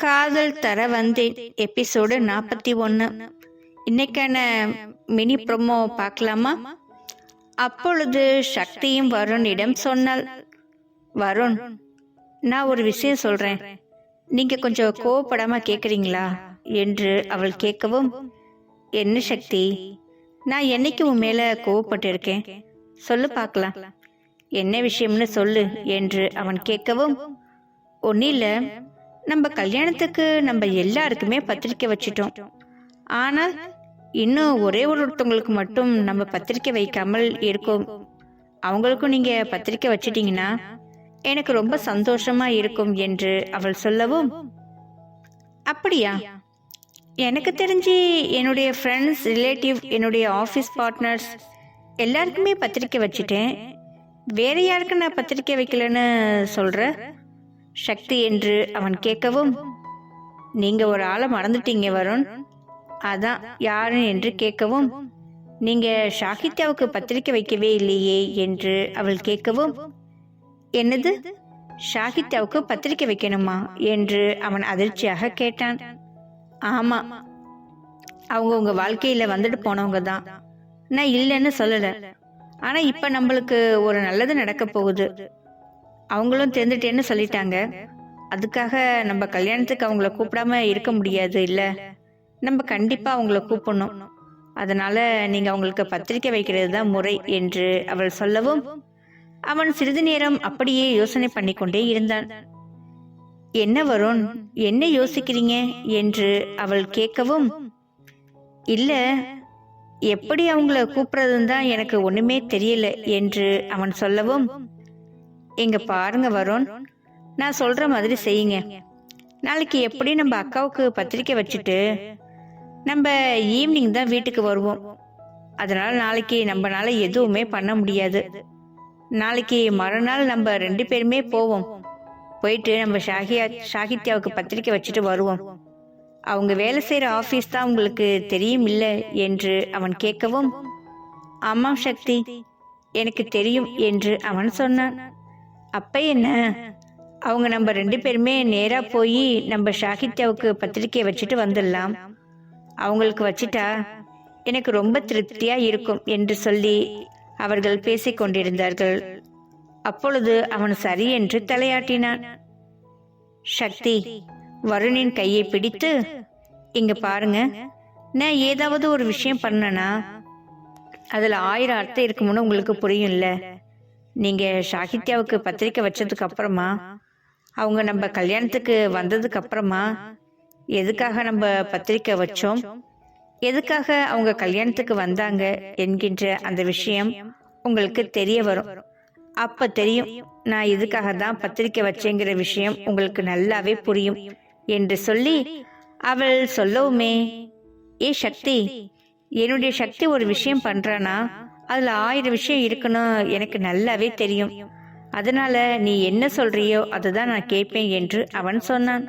காதல் தர வந்தேன். எபிசோடு நாற்பத்தி ஒன்று இன்னைக்கான மினி ப்ரோமோ பார்க்கலாமா? அப்பொழுது சக்தியும் வருணிடம் சொன்னால் வருண் நான் ஒரு விஷயம் சொல்கிறேன் நீங்கள் கொஞ்சம் கோவப்படாமல் கேட்குறீங்களா என்று அவள் கேட்கவும் என்ன சக்தி? நான் என்னைக்கு உன் மேலே கோவப்பட்டிருக்கேன்? சொல்லு பார்க்கலாம். என்ன விஷயம்னு சொல்லு என்று அவன் கேட்கவும் ஒன்றும் இல்லை நம்ம கல்யாணத்துக்கு நம்ம எல்லாருக்குமே பத்திரிக்கை வச்சிட்டோம். ஆனால் இன்னும் ஒரே ஒரு ஒருத்தவங்களுக்கு மட்டும் நம்ம பத்திரிக்கை வைக்காமல் இருக்கோம். அவங்களுக்கும் நீங்க பத்திரிக்கை வச்சிட்டீங்கன்னா எனக்கு ரொம்ப சந்தோஷமா இருக்கும் என்று அவள் சொல்லவும் அப்படியா? எனக்கு தெரிஞ்சு என்னுடைய ஃப்ரெண்ட்ஸ் ரிலேட்டிவ் என்னுடைய ஆஃபீஸ் பார்ட்னர்ஸ் எல்லாருக்குமே பத்திரிக்கை வச்சுட்டேன். வேற யாருக்கு நான் பத்திரிக்கை வைக்கலன்னு சொல்கிறேன் சக்தி என்று அவன் கேட்கவும் நீங்க ஒரு ஆளை மறந்துட்டீங்க வருண். அதான் யாரு என்று கேட்கவும் நீங்க ஷாகித்யாவுக்கு பத்திரிக்கை வைக்கவே இல்லையே? என்று அவள் கேட்கவும் என்னது? ஷாகித்யாவுக்கு பத்திரிக்கை வைக்கணுமா? என்று அவன் அதிர்ச்சியாக கேட்டான். ஆமா அவங்க உங்க வாழ்க்கையில வந்துட்டு போனவங்க தான். நான் இல்லைன்னு சொல்லல. ஆனா இப்ப நம்மளுக்கு ஒரு நல்லது நடக்க போகுது. அவங்களும் தெரிஞ்சுட்டேன்னு சொல்லிட்டாங்க. அதுக்காக நம்ம கல்யாணத்துக்கு அவங்கள கூப்பிடாம இருக்க முடியாது இல்ல? நம்ம கண்டிப்பா அவங்கள கூப்பிடணும். அதனால நீங்க அவங்களுக்கு பத்திரிக்கை வைக்கிறது தான் முறை என்று அவள் சொல்லவும் அவன் சிறிது நேரம் அப்படியே யோசனை பண்ணிக்கொண்டே இருந்தான். என்ன வருண் என்ன யோசிக்கிறீங்க? என்று அவள் கேட்கவும் இல்ல எப்படி அவங்கள கூப்பிடுறதுன்னு தான் எனக்கு ஒண்ணுமே தெரியல என்று அவன் சொல்லவும் இங்க பாருங்க வருண் நான் சொல்ற மாதிரி செய்யுங்க. நாளைக்கு எப்படி நம்ம அக்காவுக்கு பத்திரிக்கை வச்சுட்டு நம்ம ஈவினிங் தான் வீட்டுக்கு வருவோம். அதனால நாளைக்கு நம்மனால எதுவுமே பண்ண முடியாது. நாளைக்கு மறுநாள் நம்ம ரெண்டு பேருமே போவோம். போயிட்டு நம்ம ஷாகியா ஷாகித்யாவுக்கு பத்திரிக்கை வச்சுட்டு வருவோம். அவங்க வேலை செய்கிற ஆஃபீஸ் தான் உங்களுக்கு தெரியும் இல்லை என்று அவன் கேட்கவும் ஆமாம் சக்தி எனக்கு தெரியும் என்று அவன் சொன்னான். அப்ப என்ன? அவங்க நம்ம ரெண்டு பேருமே நேரா போய் நம்ம ஷாகித்யாவுக்கு பத்திரிக்கையை வச்சுட்டு வந்துடலாம். அவங்களுக்கு வச்சிட்டா எனக்கு ரொம்ப திருப்தியா இருக்கும் என்று சொல்லி அவர்கள் பேசிக் கொண்டிருந்தார்கள். அப்பொழுது அவன் சரி என்று தலையாட்டினான். சக்தி வருணின் கையை பிடித்து இங்க பாருங்க நான் ஏதாவது ஒரு விஷயம் பண்ணனா? அதுல ஆயிரம் அர்த்தம் இருக்கும்னு உங்களுக்கு புரியும்ல. நீங்கள் ஷாகித்யாவுக்கு பத்திரிக்கை வச்சதுக்கு அப்புறமா அவங்க நம்ம கல்யாணத்துக்கு வந்ததுக்கு அப்புறமா எதுக்காக நம்ம பத்திரிக்கை வச்சோம்? எதுக்காக அவங்க கல்யாணத்துக்கு வந்தாங்க என்கின்ற அந்த விஷயம் உங்களுக்கு தெரிய வரும். அப்ப தெரியும் நான் இதுக்காக தான் பத்திரிக்கை வச்சேங்கிற விஷயம் உங்களுக்கு நல்லாவே புரியும் என்று சொல்லி அவள் சொல்லவுமே ஏ சக்தி என்னுடைய சக்தி ஒரு விஷயம் பண்றானா? அதுல ஆயிரம் விஷயம் இருக்கணும் எனக்கு நல்லாவே தெரியும். அதனால நீ என்ன சொல்றியோ அதுதான் நான் கேட்பேன் என்று அவன் சொன்னான்.